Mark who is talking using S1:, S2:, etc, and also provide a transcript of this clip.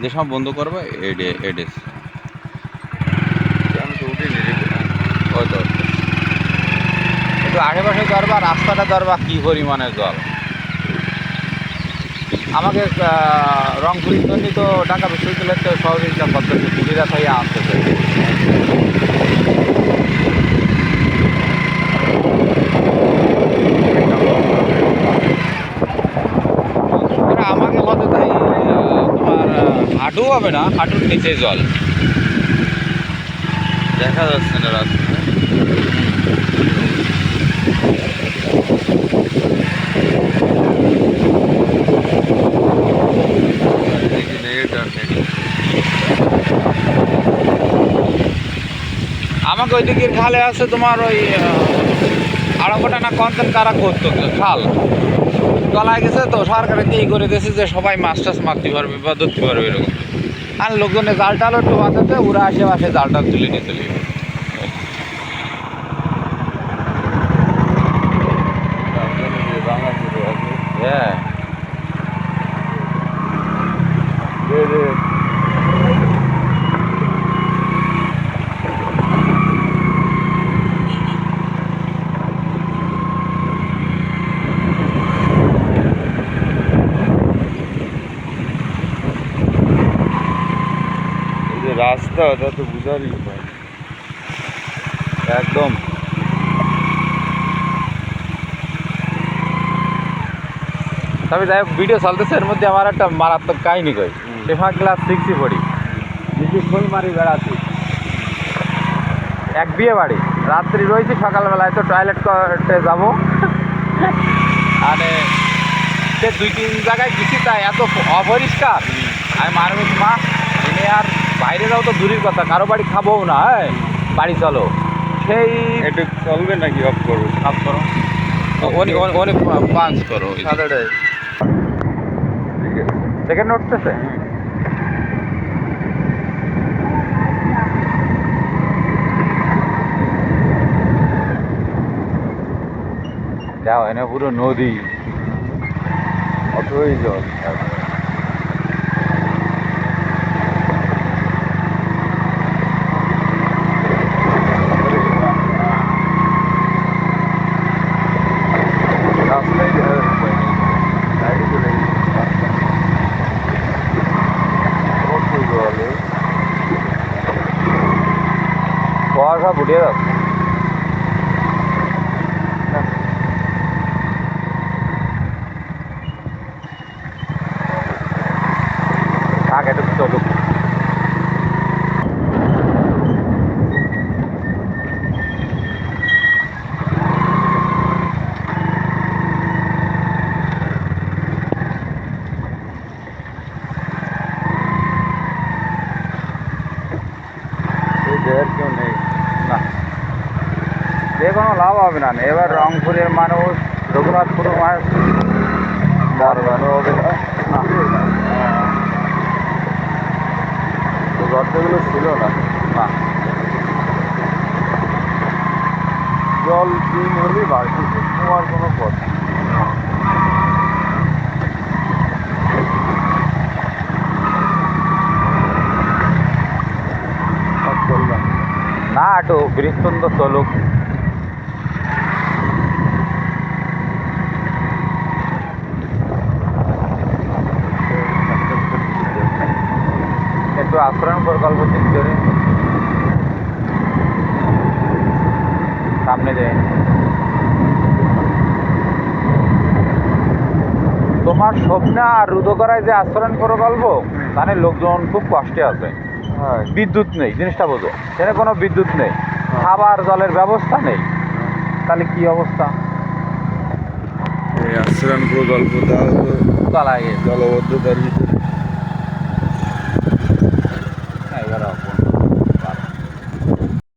S1: যে সব বন্ধ করবে এডে এডেস ওই তো। একটু আশেপাশে ধরবা রাস্তাটা ধরবা কি পরিমাণে জল। আমাকে রংপুরের জন্য তো ঢাকা বিশ্ববিদ্যালয়ের তো সহযোগিতা করতেছে পুরীরা হয়ে আসতেছে ওরা আমাকে বলতে তাই আহ, তোমার আহ, হাঁটু হবে না হাঁটুর নিচে জল।
S2: দেখা যাচ্ছে না রাস্তা
S1: আমাকে ওই দিকের খালে আছে তোমার ওই আড়াগোটা না কন্টেন্ট কারা করতো? খাল। তলায় গেছে তো সরকারের দিয়ে করে দিয়েছে যে সবাই মাছ টাছ মারতে পারবে বা ধরতে পারবে এরকম। আর লোকজনে জাল টাল একটু বাঁধাতে ওরা আশেপাশে জালটা তুলে নিয়ে চলে যাবে
S2: সামনে দিয়ে ভাঙা শুরু আছে
S1: হ্যাঁ
S2: রে রে এই যে রাস্তা ওটা তো বুঝারই উপায়
S1: একদম। তবে যাই হোক ভিডিও চলতেছে এর মধ্যে আমার একটা মারাত্মক কাহিনী কই। শেফা ক্লাস সিক্সই পড়ি। নিজে ফুল মারি বেড়াচ্ছি। এক বিয়ে বাড়ি। রাত্রি রয়েছি সকালবেলায় তো টয়লেট করতে যাব। আরে সে দুই তিন জায়গায় গেছি তাই এত অপরিষ্কার। আমি মারমিক মা এনে আর বাইরে যাও তো দূরের কথা কারও বাড়ি খাব না এই, বাড়ি চলো। সেই
S2: একটু চলবে নাকি অফ করবে
S1: কাজ করো। অনেক অনেক পাঁচ করো
S2: সাদাটাই
S1: সেকেন্ড উঠতেছে যাও এনে পুরো নদী।
S2: অতই জল রাস্তায় দেখা যাচ্ছে না। গাড়ি চলে গেছে রাস্তায়। কত জল এ?
S1: কুয়াশা ফুটিয়ে যাচ্ছে থাক একটু চলুক
S2: এই দেহের কেউ নেই
S1: না যে কোনো লাভ হবে না। এবার রংপুরের মানুষ রঘুনাথপুরের মানুষ
S2: গর্তগুলো ছিল না।
S1: না।
S2: জল দিন হলেই বাড়তেছে তোমার কোনো পথ না।
S1: একটু বৃহস্পন্দ চলুক আশ্রয়ণ প্রকল্প করে। সামনে যায় তোমার স্বপ্না আর রুদকরায় যে আশ্রয়ণ প্রকল্প তাহলে লোকজন খুব কষ্টে আছে।
S2: হ্যাঁ।
S1: বিদ্যুৎ নেই জিনিসটা বোঝো। সেখানে কোনো বিদ্যুৎ নেই খাবার জলের ব্যবস্থা নেই। তাহলে কি অবস্থা?
S2: এই আশ্রয়ণ প্রকল্প জলবদ্ধতার ভিতরে।